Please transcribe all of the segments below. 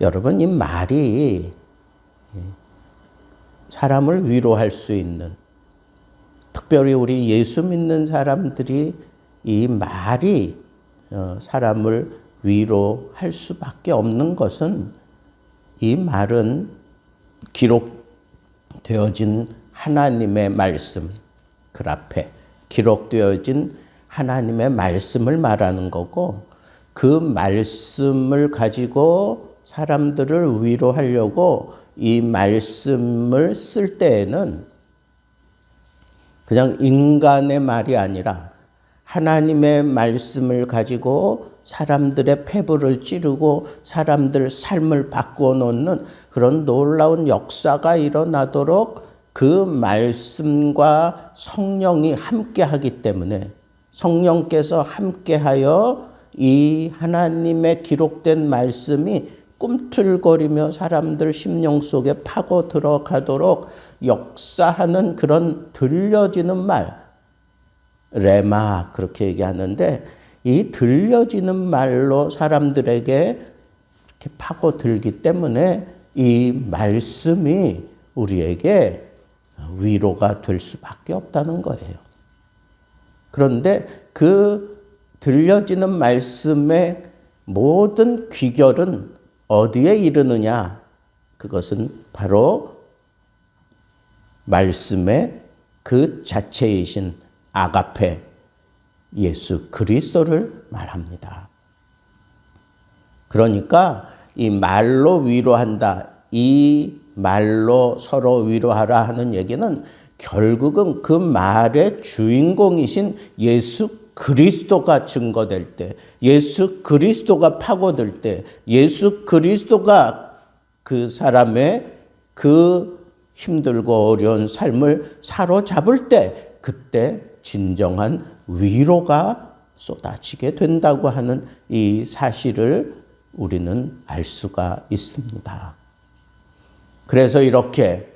여러분 이 말이 사람을 위로할 수 있는 특별히 우리 예수 믿는 사람들이 이 말이 어, 사람을 위로할 수밖에 없는 것은 이 말은 기록되어진 하나님의 말씀, 그 앞에 기록되어진 하나님의 말씀을 말하는 거고 그 말씀을 가지고 사람들을 위로하려고 이 말씀을 쓸 때에는 그냥 인간의 말이 아니라 하나님의 말씀을 가지고 사람들의 폐부를 찌르고 사람들 삶을 바꾸어 놓는 그런 놀라운 역사가 일어나도록 그 말씀과 성령이 함께 하기 때문에 성령께서 함께 하여 이 하나님의 기록된 말씀이 꿈틀거리며 사람들 심령 속에 파고 들어가도록 역사하는 그런 들려지는 말, 레마 그렇게 얘기하는데 이 들려지는 말로 사람들에게 이렇게 파고 들기 때문에 이 말씀이 우리에게 위로가 될 수밖에 없다는 거예요. 그런데 그 들려지는 말씀의 모든 귀결은 어디에 이르느냐? 그것은 바로 말씀의 그 자체이신 아가페 예수 그리스도를 말합니다. 그러니까 이 말로 위로한다. 이 말로 서로 위로하라 하는 얘기는 결국은 그 말의 주인공이신 예수 그리스도가 증거될 때, 예수 그리스도가 파고들 때, 예수 그리스도가 그 사람의 그 힘들고 어려운 삶을 사로잡을 때, 그때 진정한 위로가 쏟아지게 된다고 하는 이 사실을 우리는 알 수가 있습니다. 그래서 이렇게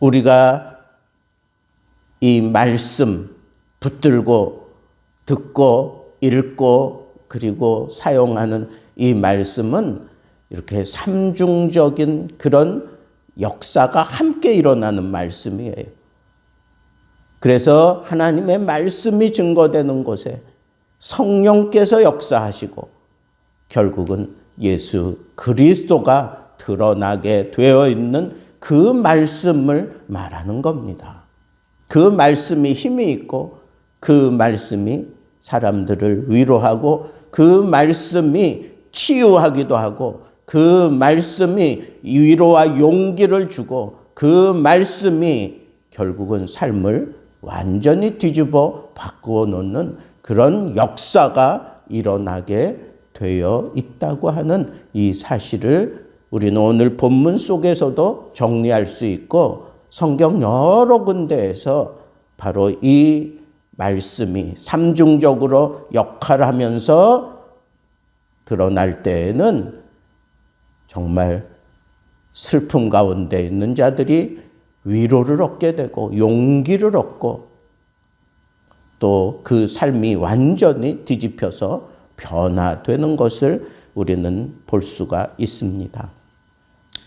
우리가 이 말씀 붙들고 듣고 읽고 그리고 사용하는 이 말씀은 이렇게 삼중적인 그런 역사가 함께 일어나는 말씀이에요. 그래서 하나님의 말씀이 증거되는 곳에 성령께서 역사하시고 결국은 예수 그리스도가 드러나게 되어 있는 그 말씀을 말하는 겁니다. 그 말씀이 힘이 있고 그 말씀이 사람들을 위로하고 그 말씀이 치유하기도 하고 그 말씀이 위로와 용기를 주고 그 말씀이 결국은 삶을 완전히 뒤집어 바꾸어 놓는 그런 역사가 일어나게 되어 있다고 하는 이 사실을 우리는 오늘 본문 속에서도 정리할 수 있고 성경 여러 군데에서 바로 이 말씀이 삼중적으로 역할하면서 드러날 때에는 정말 슬픔 가운데 있는 자들이 위로를 얻게 되고 용기를 얻고 또 그 삶이 완전히 뒤집혀서 변화되는 것을 우리는 볼 수가 있습니다.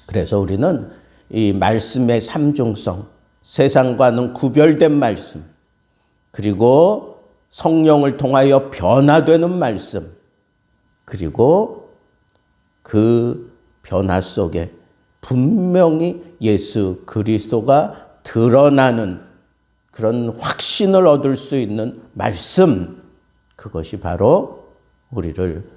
그래서 우리는 이 말씀의 삼중성, 세상과는 구별된 말씀, 그리고 성령을 통하여 변화되는 말씀, 그리고 그 변화 속에 분명히 예수 그리스도가 드러나는 그런 확신을 얻을 수 있는 말씀, 그것이 바로 우리를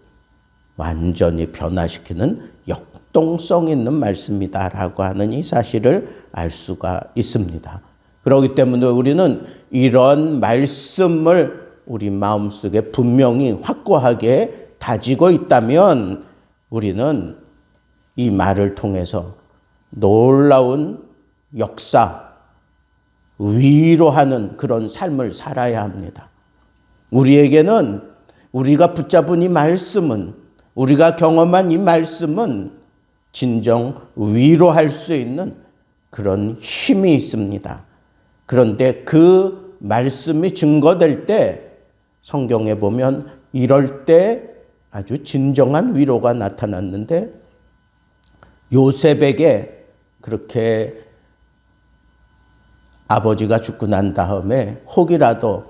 완전히 변화시키는 역동성 있는 말씀이다라고 하는 이 사실을 알 수가 있습니다. 그렇기 때문에 우리는 이런 말씀을 우리 마음속에 분명히 확고하게 다지고 있다면 우리는 이 말을 통해서 놀라운 역사, 위로하는 그런 삶을 살아야 합니다. 우리에게는 우리가 붙잡은 이 말씀은, 우리가 경험한 이 말씀은 진정 위로할 수 있는 그런 힘이 있습니다. 그런데 그 말씀이 증거될 때 성경에 보면 이럴 때 아주 진정한 위로가 나타났는데 요셉에게 그렇게 아버지가 죽고 난 다음에 혹이라도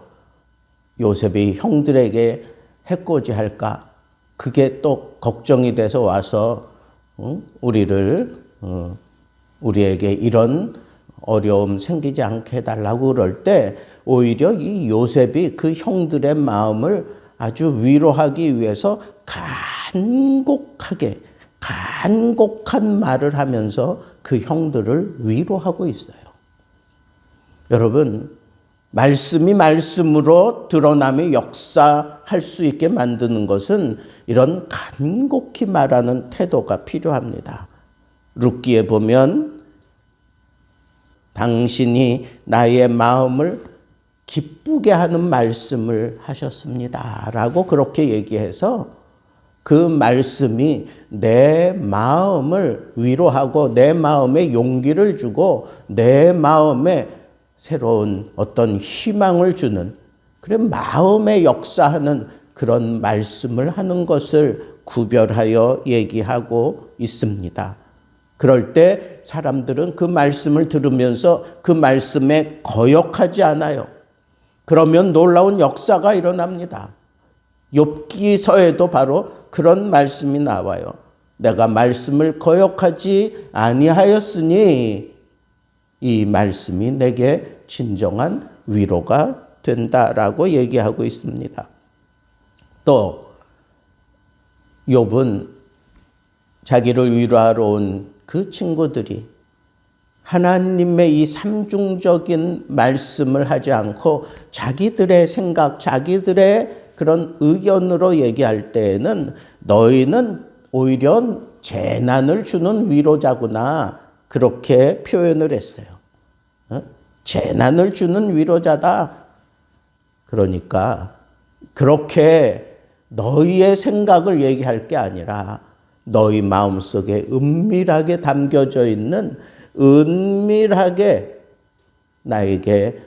요셉이 형들에게 해코지 할까? 그게 또 걱정이 돼서 와서 응? 우리를 어, 우리에게 이런 어려움 생기지 않게 해달라고 그럴 때 오히려 이 요셉이 그 형들의 마음을 아주 위로하기 위해서 간곡하게 간곡한 말을 하면서 그 형들을 위로하고 있어요. 여러분, 말씀이 말씀으로 드러남이 역사할 수 있게 만드는 것은 이런 간곡히 말하는 태도가 필요합니다. 룻기에 보면 당신이 나의 마음을 기쁘게 하는 말씀을 하셨습니다. 라고 그렇게 얘기해서 그 말씀이 내 마음을 위로하고 내 마음에 용기를 주고 내 마음에 새로운 어떤 희망을 주는 그래 마음에 역사하는 그런 말씀을 하는 것을 구별하여 얘기하고 있습니다. 그럴 때 사람들은 그 말씀을 들으면서 그 말씀에 거역하지 않아요. 그러면 놀라운 역사가 일어납니다. 욥기서에도 바로 그런 말씀이 나와요. 내가 말씀을 거역하지 아니하였으니 이 말씀이 내게 진정한 위로가 된다라고 얘기하고 있습니다. 또 욥은 자기를 위로하러 온 그 친구들이 하나님의 이 삼중적인 말씀을 하지 않고 자기들의 생각, 자기들의 그런 의견으로 얘기할 때에는 너희는 오히려 재난을 주는 위로자구나. 그렇게 표현을 했어요. 어? 재난을 주는 위로자다. 그러니까 그렇게 너희의 생각을 얘기할 게 아니라 너희 마음속에 은밀하게 담겨져 있는 은밀하게 나에게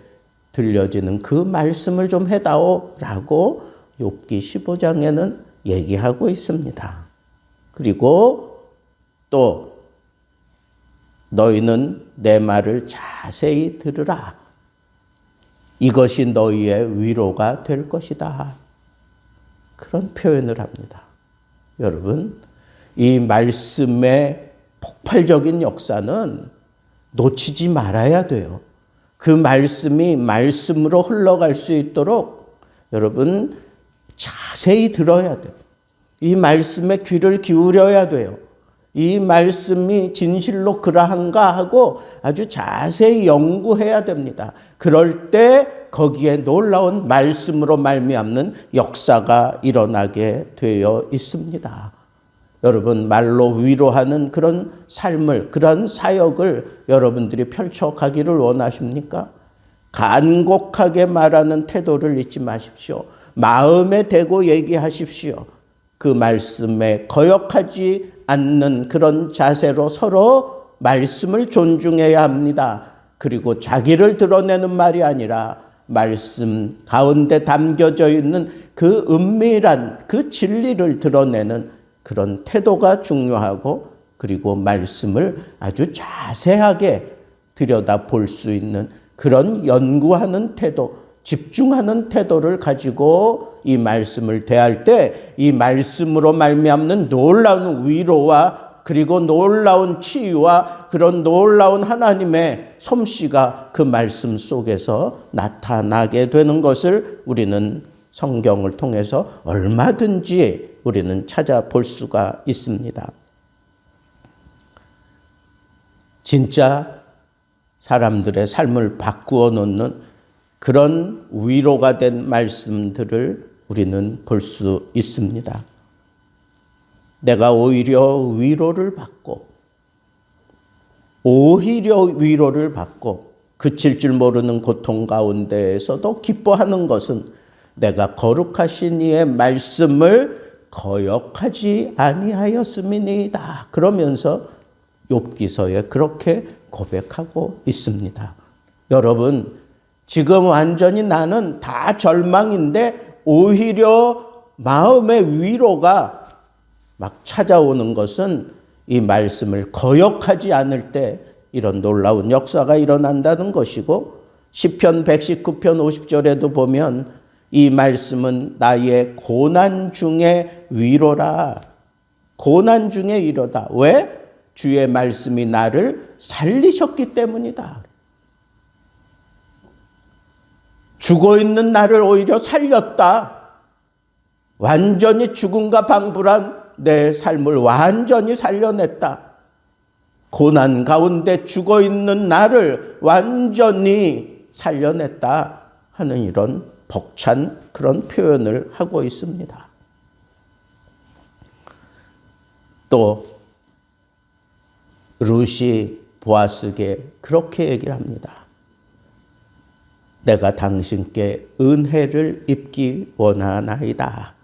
들려지는 그 말씀을 좀 해다오라고 욥기 15장에는 얘기하고 있습니다. 그리고 또 너희는 내 말을 자세히 들으라. 이것이 너희의 위로가 될 것이다. 그런 표현을 합니다. 여러분, 이 말씀의 폭발적인 역사는 놓치지 말아야 돼요. 그 말씀이 말씀으로 흘러갈 수 있도록 여러분 자세히 들어야 돼요. 이 말씀에 귀를 기울여야 돼요. 이 말씀이 진실로 그러한가 하고 아주 자세히 연구해야 됩니다. 그럴 때 거기에 놀라운 말씀으로 말미암는 역사가 일어나게 되어 있습니다. 여러분 말로 위로하는 그런 삶을 그런 사역을 여러분들이 펼쳐가기를 원하십니까? 간곡하게 말하는 태도를 잊지 마십시오. 마음에 대고 얘기하십시오. 그 말씀에 거역하지 않는 그런 자세로 서로 말씀을 존중해야 합니다. 그리고 자기를 드러내는 말이 아니라 말씀 가운데 담겨져 있는 그 은밀한 그 진리를 드러내는 그런 태도가 중요하고 그리고 말씀을 아주 자세하게 들여다 볼 수 있는 그런 연구하는 태도, 집중하는 태도를 가지고 이 말씀을 대할 때 이 말씀으로 말미암는 놀라운 위로와 그리고 놀라운 치유와 그런 놀라운 하나님의 솜씨가 그 말씀 속에서 나타나게 되는 것을 우리는 성경을 통해서 얼마든지 우리는 찾아볼 수가 있습니다. 진짜 사람들의 삶을 바꾸어 놓는 그런 위로가 된 말씀들을 우리는 볼 수 있습니다. 내가 오히려 위로를 받고, 오히려 위로를 받고, 그칠 줄 모르는 고통 가운데에서도 기뻐하는 것은 내가 거룩하신 이의 말씀을 거역하지 아니하였음이니이다. 그러면서 욥기서에 그렇게 고백하고 있습니다. 여러분, 지금 완전히 나는 다 절망인데 오히려 마음의 위로가 막 찾아오는 것은 이 말씀을 거역하지 않을 때 이런 놀라운 역사가 일어난다는 것이고 시편 119편 50절에도 보면 이 말씀은 나의 고난 중에 위로라. 고난 중에 위로다. 왜? 주의 말씀이 나를 살리셨기 때문이다. 죽어 있는 나를 오히려 살렸다. 완전히 죽음과 방불한 내 삶을 완전히 살려냈다. 고난 가운데 죽어 있는 나를 완전히 살려냈다 하는 이런 벅찬 그런 표현을 하고 있습니다. 또 루시 보아스게 그렇게 얘기를 합니다. 내가 당신께 은혜를 입기 원하나이다.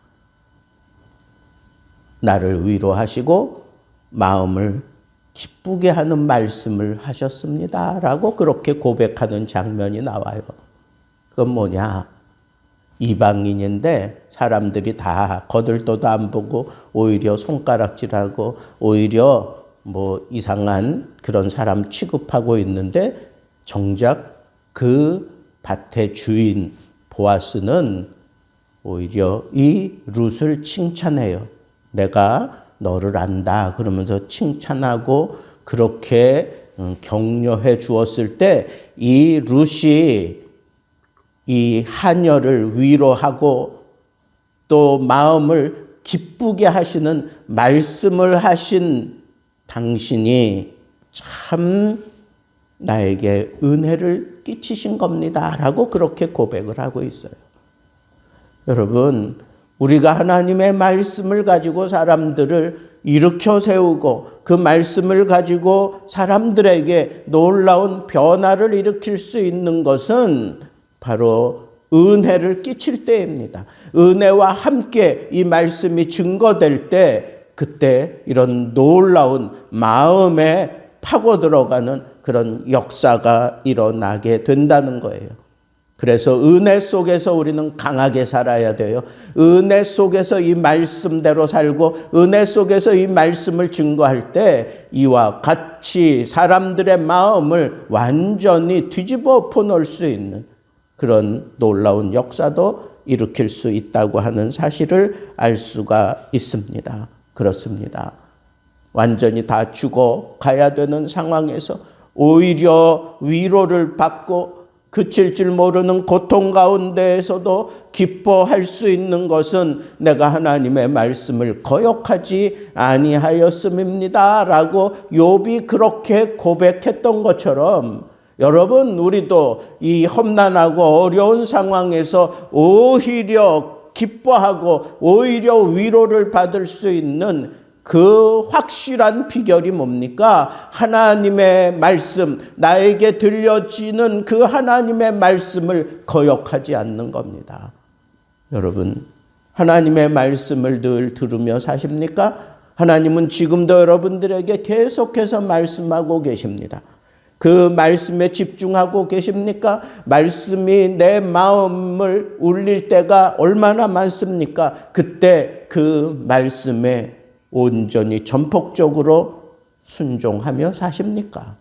나를 위로하시고 마음을 기쁘게 하는 말씀을 하셨습니다. 라고 그렇게 고백하는 장면이 나와요. 그건 뭐냐? 이방인인데 사람들이 다 거들떠도 안 보고 오히려 손가락질하고 오히려 뭐 이상한 그런 사람 취급하고 있는데 정작 그 밭의 주인 보아스는 오히려 이 룻을 칭찬해요. 내가 너를 안다 그러면서 칭찬하고 그렇게 음, 격려해 주었을 때 이 룻이 이 하녀를 위로하고 또 마음을 기쁘게 하시는 말씀을 하신 당신이 참 나에게 은혜를 끼치신 겁니다. 라고 그렇게 고백을 하고 있어요. 여러분, 우리가 하나님의 말씀을 가지고 사람들을 일으켜 세우고 그 말씀을 가지고 사람들에게 놀라운 변화를 일으킬 수 있는 것은 바로 은혜를 끼칠 때입니다. 은혜와 함께 이 말씀이 증거될 때 그때 이런 놀라운 마음에 파고 들어가는 그런 역사가 일어나게 된다는 거예요. 그래서 은혜 속에서 우리는 강하게 살아야 돼요. 은혜 속에서 이 말씀대로 살고 은혜 속에서 이 말씀을 증거할 때 이와 같이 사람들의 마음을 완전히 뒤집어 엎어놓을 수 있는 그런 놀라운 역사도 일으킬 수 있다고 하는 사실을 알 수가 있습니다. 그렇습니다. 완전히 다 죽어 가야 되는 상황에서 오히려 위로를 받고 그칠 줄 모르는 고통 가운데에서도 기뻐할 수 있는 것은 내가 하나님의 말씀을 거역하지 아니하였음입니다라고 욥이 그렇게 고백했던 것처럼 여러분 우리도 이 험난하고 어려운 상황에서 오히려 기뻐하고 오히려 위로를 받을 수 있는 그 확실한 비결이 뭡니까? 하나님의 말씀, 나에게 들려지는 그 하나님의 말씀을 거역하지 않는 겁니다. 여러분, 하나님의 말씀을 늘 들으며 사십니까? 하나님은 지금도 여러분들에게 계속해서 말씀하고 계십니다. 그 말씀에 집중하고 계십니까? 말씀이 내 마음을 울릴 때가 얼마나 많습니까? 그때 그 말씀에 온전히 전폭적으로 순종하며 사십니까?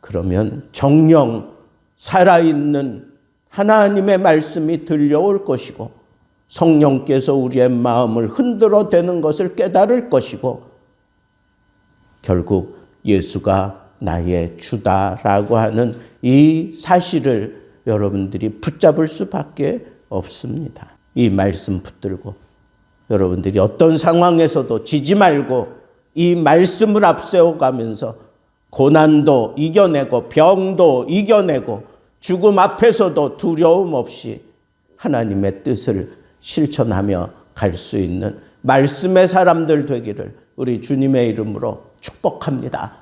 그러면 정령 살아있는 하나님의 말씀이 들려올 것이고 성령께서 우리의 마음을 흔들어 대는 것을 깨달을 것이고 결국 예수가 나의 주다라고 하는 이 사실을 여러분들이 붙잡을 수밖에 없습니다. 이 말씀 붙들고 여러분들이 어떤 상황에서도 지지 말고 이 말씀을 앞세워 가면서 고난도 이겨내고 병도 이겨내고 죽음 앞에서도 두려움 없이 하나님의 뜻을 실천하며 갈 수 있는 말씀의 사람들 되기를 우리 주님의 이름으로 축복합니다.